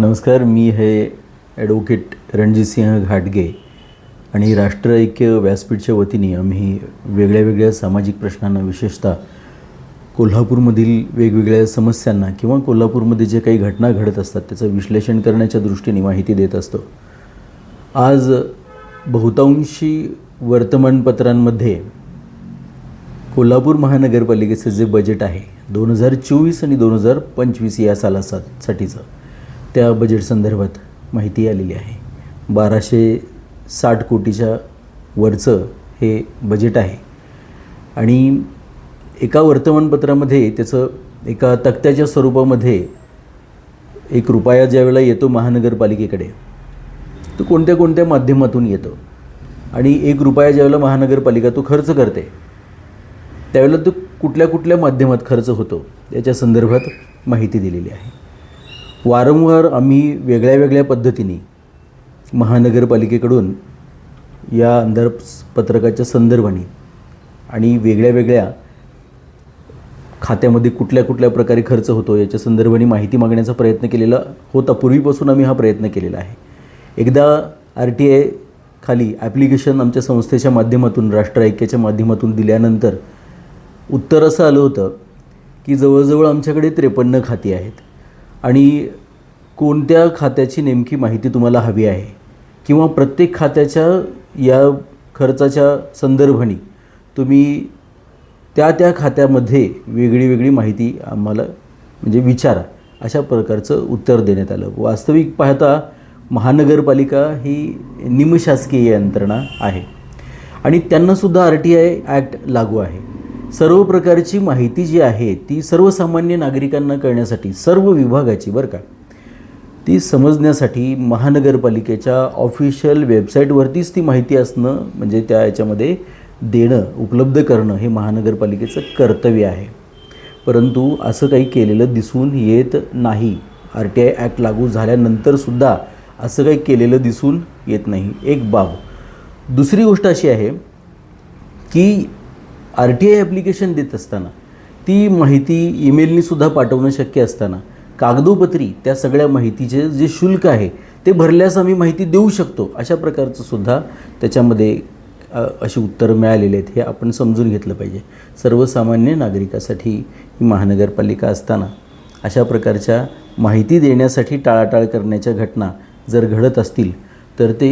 नमस्कार मी हे ॲडव्होकेट रणजितसिंह घाटगे आणि राष्ट्र ऐक्य व्यासपीठच्या वतीने आम्ही वेगळ्या वेगळ्या सामाजिक प्रश्नांना विशेषतः कोल्हापूरमधील वेगवेगळ्या समस्यांना किंवा कोल्हापूरमध्ये जे काही घटना घडत असतात त्याचं विश्लेषण करण्याच्या दृष्टीने माहिती देत असतो. आज बहुतांशी वर्तमानपत्रांमध्ये कोल्हापूर महानगरपालिकेचं जे बजेट आहे दोन हजार चोवीस आणि दोन हजार पंचवीस या सालासाठीचं त्या बजेट संदर्भात माहिती आलेली आहे. बाराशे साठ कोटीच्या वरचं हे बजेट आहे. आणि एका वर्तमानपत्रामध्ये त्याचं एका तक्त्याच्या स्वरूपामध्ये एक रुपया ज्यावेळेला येतो महानगरपालिकेकडे तो कोणत्या कोणत्या माध्यमातून येतो? आणि एक रुपया ज्यावेळेला महानगरपालिका तो खर्च करते त्यावेळेला तो कुठल्या कुठल्या माध्यमात खर्च होतो याच्या संदर्भात माहिती दिलेली आहे. वारंवार आम्ही वेगळ्या वेगळ्या पद्धतीने महानगरपालिकेकडून या अंदाजपत्रकाच्या संदर्भाने आणि वेगळ्या वेगळ्या खात्यामध्ये कुठल्या कुठल्या प्रकारे खर्च होतो याच्या संदर्भाने माहिती मागण्याचा प्रयत्न केलेला होता. पूर्वीपासून आम्ही हा प्रयत्न केलेला आहे. एकदा आर टी आय खाली ॲप्लिकेशन आमच्या संस्थेच्या माध्यमातून राष्ट्र ऐक्याच्या माध्यमातून दिल्यानंतर उत्तर असं आलं होतं की जवळजवळ आमच्याकडे त्रेपन्न खाती आहेत. आणि कोणत्या खात्याची नेमकी माहिती तुम्हाला हवी आहे? किंवा प्रत्येक खात्याच्या या खर्चाच्या संदर्भाने तुम्ही त्या त्या खात्यामध्ये वेगळी वेगळी माहिती आम्हाला म्हणजे विचारा. अशा प्रकारचं उत्तर देण्यात आलं. वास्तविक पाहता महानगरपालिका ही निमशासकीय यंत्रणा आहे. आणि त्यांनासुद्धा आर टी आय ॲक्ट लागू आहे. सर्व प्रकारची माहिती जी आहे ती सर्वसामान्य नागरिकांना कळण्यासाठी सर्व विभागाची बरं का. ती समजण्यासाठी महानगरपालिकेच्या ऑफिशियल वेबसाईटवरतीच ती माहिती असणं म्हणजे त्या याच्यामध्ये देणं उपलब्ध करणं हे महानगरपालिकेचं कर्तव्य आहे. परंतु असं काही केलेलं दिसून येत नाही. आर टी आय ॲक्ट लागू झाल्यानंतरसुद्धा असं काही केलेलं दिसून येत नाही. एक बाब. दुसरी गोष्ट अशी आहे की आर टी आय ॲप्लिकेशन देत असताना ती माहिती ईमेलनीसुद्धा पाठवणं शक्य असताना कागदोपत्री त्या सगळ्या माहितीचे जे शुल्क आहे ते भरल्यास आम्ही माहिती देऊ शकतो अशा प्रकारचं सुद्धा त्याच्यामध्ये अशी उत्तरं मिळालेली आहेत हे आपण समजून घेतलं पाहिजे. सर्वसामान्य नागरिकासाठी ही महानगरपालिका असताना अशा प्रकारच्या माहिती देण्यासाठी टाळाटाळ करण्याच्या घटना जर घडत असतील तर ते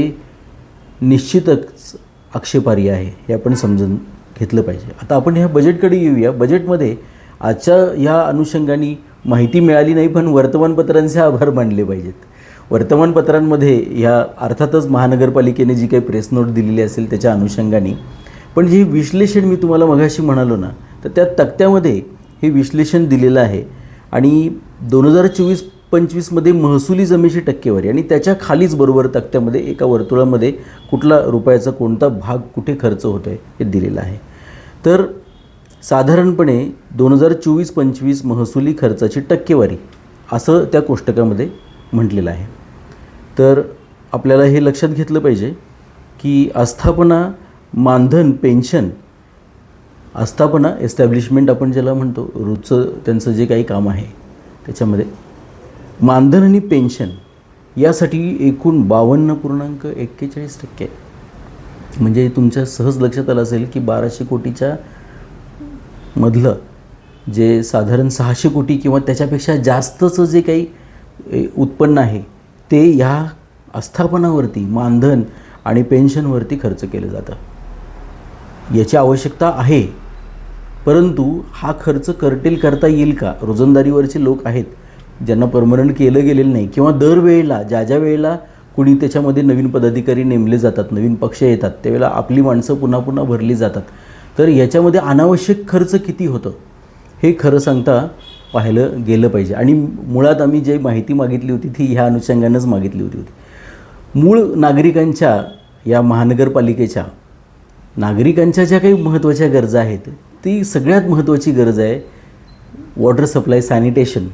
निश्चितच आक्षेपार्ह आहे हे आपण समजून घेतलं पाहिजे. आता आपण ह्या बजेटकडे येऊया. बजेटमध्ये आजच्या ह्या अनुषंगाने माहिती मिळाली नाही पण वर्तमानपत्रांचे आभार मानले पाहिजेत. वर्तमानपत्रांमध्ये ह्या अर्थातच महानगरपालिकेने जी काही प्रेस नोट दिलेली असेल त्याच्या अनुषंगाने. पण जे विश्लेषण मी तुम्हाला मघाशी म्हणालो ना तर त्या तक्त्यामध्ये हे विश्लेषण दिलेलं आहे. आणि दोन हजार चोवीस पंचवीसमध्ये महसुली जमेची टक्केवारी आणि त्याच्या खालीच बरोबर तक्त्यामध्ये एका वर्तुळामध्ये कुठला रुपयाचा कोणता भाग कुठे खर्च होतो आहे हे दिलेलं आहे. तर साधारणपणे दोन हजार चोवीस पंचवीस महसुली खर्चाची टक्केवारी असं त्या कोष्टकामध्ये म्हटलेलं आहे तर आपल्याला हे लक्षात घेतलं पाहिजे की आस्थापना मानधन पेन्शन आस्थापना एस्टॅब्लिशमेंट आपण ज्याला म्हणतो रोजचं त्यांचं जे काही काम आहे त्याच्यामध्ये मानधन आणि पेन्शन यासाठी एकूण बावन्न पूर्णांक एक्केचाळीस टक्के आहे. म्हणजे तुमच्या सहज लक्षात आलं असेल की बाराशे कोटीच्या मधलं जे साधारण सहाशे कोटी किंवा त्याच्यापेक्षा जास्तचं जे काही उत्पन्न आहे ते ह्या आस्थापनावरती मानधन आणि पेन्शनवरती खर्च केलं जातं. याची आवश्यकता आहे. परंतु हा खर्च करटेल करता येईल का? रोजंदारीवरचे लोक आहेत ज्यांना परमनंट केलं गेलेलं नाही किंवा दरवेळेला ज्या ज्या वेळेला कुणी त्याच्यामध्ये नवीन पदाधिकारी नेमले जातात नवीन पक्ष येतात त्यावेळेला आपली माणसं पुन्हा पुन्हा भरली जातात. तर याच्यामध्ये अनावश्यक खर्च किती होतं? हे खरं सांगता पाहिलं गेलं पाहिजे. आणि मुळात आम्ही जे माहिती मागितली होती ती ह्या अनुषंगानंच मागितली होती होती. मूळ नागरिकांच्या या महानगरपालिकेच्या नागरिकांच्या ज्या काही महत्त्वाच्या गरजा आहेत ती सगळ्यात महत्त्वाची गरज आहे वॉटर सप्लाय सॅनिटेशन.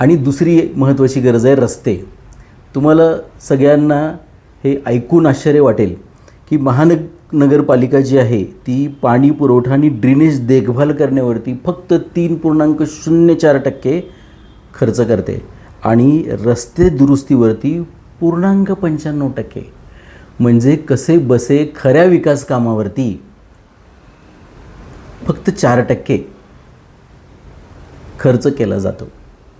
आणि दुसरी महत्त्वाची गरज आहे रस्ते. तुम्हाला सगळ्यांना हे ऐकून आश्चर्य वाटेल की महानग नगरपालिका जी आहे ती पाणी पुरवठा आणि ड्रेनेज देखभाल करण्यावरती फक्त तीन पूर्णांक शून्य चार टक्के खर्च करते आणि रस्ते दुरुस्तीवरती पूर्णांक पंच्याण्णव टक्के. म्हणजे कसे बसे खऱ्या विकास कामावरती फक्त चार टक्के खर्च केला जातो.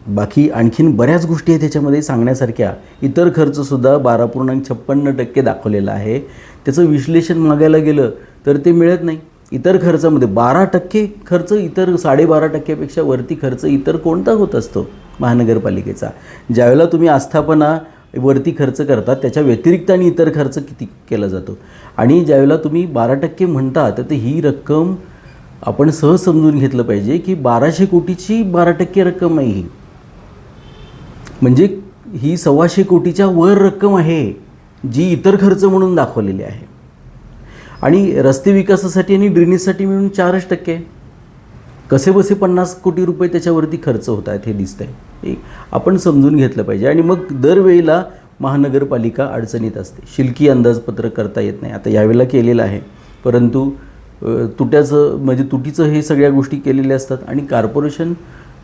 बाकी आणखीन बऱ्याच गोष्टी आहेत त्याच्यामध्ये सांगण्यासारख्या. इतर खर्चसुद्धा बारा पूर्णांक छप्पन्न टक्के दाखवलेला आहे. त्याचं विश्लेषण मागायला गेलं तर ते मिळत नाही. इतर खर्चामध्ये बारा टक्के खर्च इतर साडेबारा टक्क्यापेक्षा वरती खर्च इतर कोणता होत असतो? महानगरपालिकेचा. ज्यावेळेला तुम्ही आस्थापना वरती खर्च करता त्याच्या व्यतिरिक्त आणि इतर खर्च किती केला जातो? आणि ज्यावेळेला तुम्ही बारा टक्के म्हणता तर ही रक्कम आपण सहज समजून घेतलं पाहिजे की बाराशे कोटीची बारा टक्के रक्कम आहे ही. म्हणजे ही सव्वाशे कोटीच्या वर रक्कम आहे जी इतर खर्च म्हणून दाखवलेली आहे. आणि रस्ते विकासासाठी आणि ड्रेनेजसाठी मिळून चारच टक्के. कसे बसे पन्नास कोटी रुपये त्याच्यावरती खर्च होत आहेत हे दिसतंय. आहे आपण समजून घेतलं पाहिजे. आणि मग दरवेळेला महानगरपालिका अडचणीत असते. शिल्की अंदाजपत्रक करता येत नाही. आता यावेळेला केलेलं आहे. परंतु तुट्याचं म्हणजे तुटीचं हे सगळ्या गोष्टी केलेल्या असतात. आणि कॉर्पोरेशन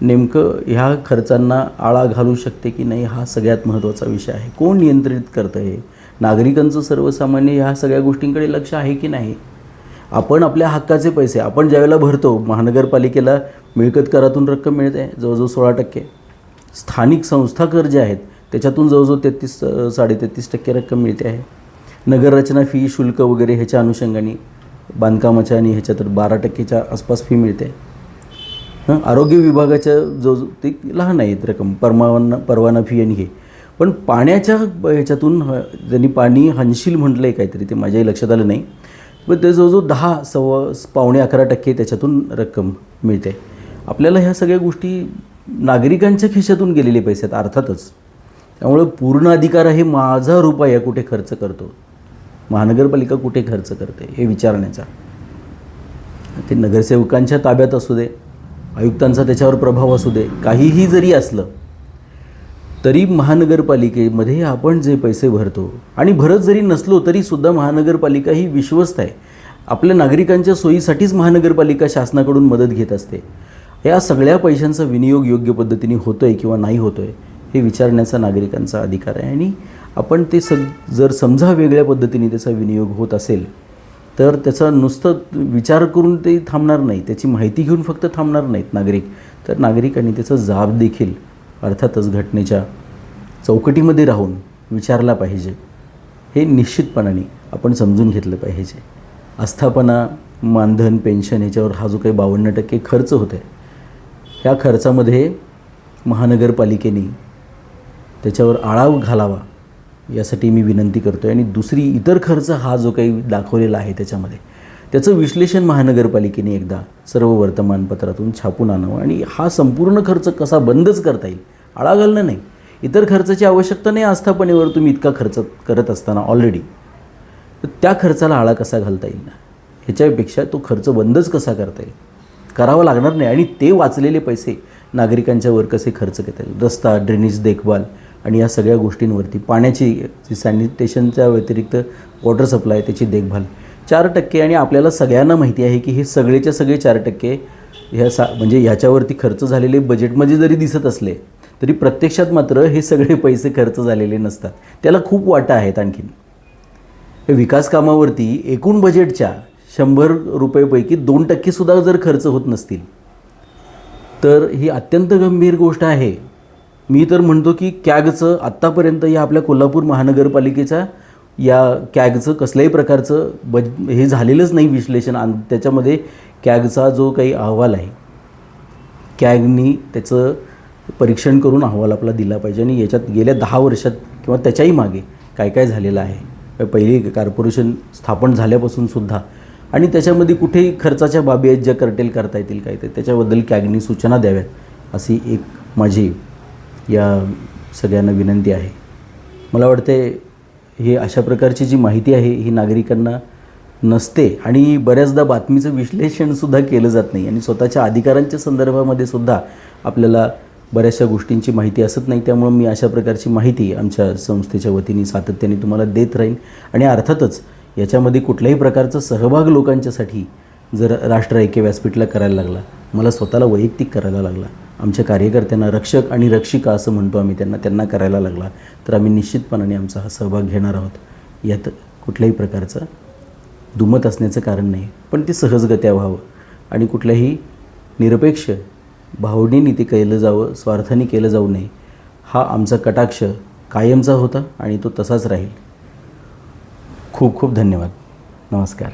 नेमकं ह्या खर्चांना आळा घालू शकते की नाही हा सगळ्यात महत्त्वाचा विषय आहे. कोण नियंत्रित करतं हे? नागरिकांचं सर्वसामान्य ह्या सगळ्या गोष्टींकडे लक्ष आहे की नाही? आपण आपल्या हक्काचे पैसे आपण ज्यावेळेला भरतो महानगरपालिकेला मिळकत करातून रक्कम मिळते जवळजवळ सोळा टक्के. स्थानिक संस्था कर जे आहेत त्याच्यातून जवळजवळ तेहतीस साडेतेहतीस टक्के रक्कम मिळते आहे. नगररचना फी शुल्क वगैरे ह्याच्या अनुषंगाने बांधकामाच्या आणि ह्याच्या तर बारा टक्केच्या आसपास फी मिळते. आहे आरोग्य विभागाच्या जो ते लहान आहेत रक्कम परवाना परवाना फी आणि हे. पण पाण्याच्या ह्याच्यातून ह- त्यांनी पाणी हनशील म्हटलं आहे काहीतरी ते माझ्याही लक्षात आलं नाही. पण ते जवळजवळ दहा सव्वा पावणे अकरा टक्के त्याच्यातून रक्कम मिळते. आपल्याला ह्या सगळ्या गोष्टी नागरिकांच्या खिशातून गेलेले पैसे आहेत अर्थातच. त्यामुळं पूर्ण अधिकार आहे माझा रुपया कुठे खर्च करतो? महानगरपालिका कुठे खर्च करते? हे विचारण्याचा. ते नगरसेवकांच्या ताब्यात असू दे आयुक्तांचा त्याच्यावर प्रभाव असू दे काहीही जरी असलं तरी महानगरपालिकेमध्ये आपण जे पैसे भरतो आणि भरत जरी नसलो तरीसुद्धा महानगरपालिका ही विश्वस्त आहे. आपल्या नागरिकांच्या सोयीसाठीच महानगरपालिका शासनाकडून मदत घेत असते. या सगळ्या पैशांचा विनियोग योग्य पद्धतीने होतो आहे किंवा नाही होतो आहे हे विचारण्याचा नागरिकांचा अधिकार आहे. आणि आपण ते सग जर समजा वेगळ्या पद्धतीने त्याचा विनियोग होत असेल तर त्याचा नुसतं विचार करून ते थांबणार नाही. त्याची माहिती घेऊन फक्त थांबणार नाहीत नागरिक. तर नागरिकांनी त्याचा जाब देखील अर्थातच घटनेच्या चौकटीमध्ये राहून विचारला पाहिजे. हे निश्चितपणाने आपण समजून घेतलं पाहिजे. आस्थापना मानधन पेन्शन ह्याच्यावर हा जो काही बावन्न टक्के खर्च होतो आहे ह्या खर्चामध्ये महानगरपालिकेने त्याच्यावर आळा घालावा. यासाठी मी विनंती करतो आहे आणि दुसरी इतर खर्च हा जो काही दाखवलेला आहे त्याच्यामध्ये त्याचं विश्लेषण महानगरपालिकेने एकदा सर्व वर्तमानपत्रातून छापून आणावं. आणि हा संपूर्ण खर्च कसा बंदच करता येईल आळा घालणं नाही. इतर खर्चाची आवश्यकता नाही आस्थापनेवर तुम्ही इतका खर्च करत असताना ऑलरेडी तर त्या खर्चाला आळा कसा घालता येईल ना? ह्याच्यापेक्षा तो खर्च बंदच कसा करता येईल? करावा लागणार नाही. आणि ते वाचलेले पैसे नागरिकांच्यावर कसे खर्च करता येईल? रस्ता ड्रेनेज देखभाल आणि या सगळ्या गोष्टींवरती पाण्याची जी सॅनिटेशनच्या व्यतिरिक्त वॉटर सप्लाय त्याची देखभाल. चार टक्के आणि आपल्याला सगळ्यांना माहिती आहे की हे सगळेच्या सगळे चार टक्के ह्या सा म्हणजे ह्याच्यावरती खर्च झालेले बजेटमध्ये जरी दिसत असले तरी प्रत्यक्षात मात्र हे सगळे पैसे खर्च झालेले नसतात. त्याला खूप वाटा आहेत आणखीन. हे विकास कामावरती एकूण बजेटच्या शंभर रुपयेपैकी दोन टक्केसुद्धा जर खर्च होत नसतील तर ही अत्यंत गंभीर गोष्ट आहे. मी तर म्हणतो की कॅगचं आत्तापर्यंत या आपल्या कोल्हापूर महानगरपालिकेच्या या कॅगचं कसल्याही प्रकारचं बज हे झालेलंच नाही विश्लेषण. आणि त्याच्यामध्ये कॅगचा जो काही अहवाल आहे कॅगनी त्याचं परीक्षण करून अहवाल आपला दिला पाहिजे. आणि याच्यात गेल्या दहा वर्षात किंवा त्याच्याही मागे काय काय झालेलं आहे. पहिली कॉर्पोरेशन स्थापन झाल्यापासून सुद्धा. आणि त्याच्यामध्ये कुठेही खर्चाच्या बाबी आहेत ज्या कर्टेल करता येतील काय ते त्याच्याबद्दल कॅगनी सूचना द्याव्यात अशी एक माझी या सगळ्यांना विनंती आहे. मला वाटते हे अशा प्रकारची जी माहिती आहे ही नागरिकांना नसते आणि बऱ्याचदा बातमीचं विश्लेषणसुद्धा केलं जात नाही आणि स्वतःच्या अधिकारांच्या संदर्भामध्ये सुद्धा आपल्याला बऱ्याचशा गोष्टींची माहिती असत नाही. त्यामुळं मी अशा प्रकारची माहिती आमच्या संस्थेच्या वतीने सातत्याने तुम्हाला देत राहीन. आणि अर्थातच याच्यामध्ये कुठल्याही प्रकारचा सहभाग लोकांच्यासाठी जर राष्ट्र ऐक्य व्यासपीठला करायला लागला मला स्वतःला वैयक्तिक करायला लागला. आमच्या कार्यकर्त्यांना रक्षक आणि रक्षिका असं म्हणतो आम्ही त्यांना त्यांना करायला लागला. तर आम्ही निश्चितपणाने आमचा हा सहभाग घेणार आहोत. यात कुठल्याही प्रकारचं दुमत असण्याचं कारण नाही पण ते सहजगत्या व्हावं. आणि कुठल्याही निरपेक्ष भावनेने ते केलं जावं स्वार्थाने केलं जाऊ नये हा आमचा कटाक्ष कायमचा होता आणि तो तसाच राहील. खूप खूप धन्यवाद. नमस्कार.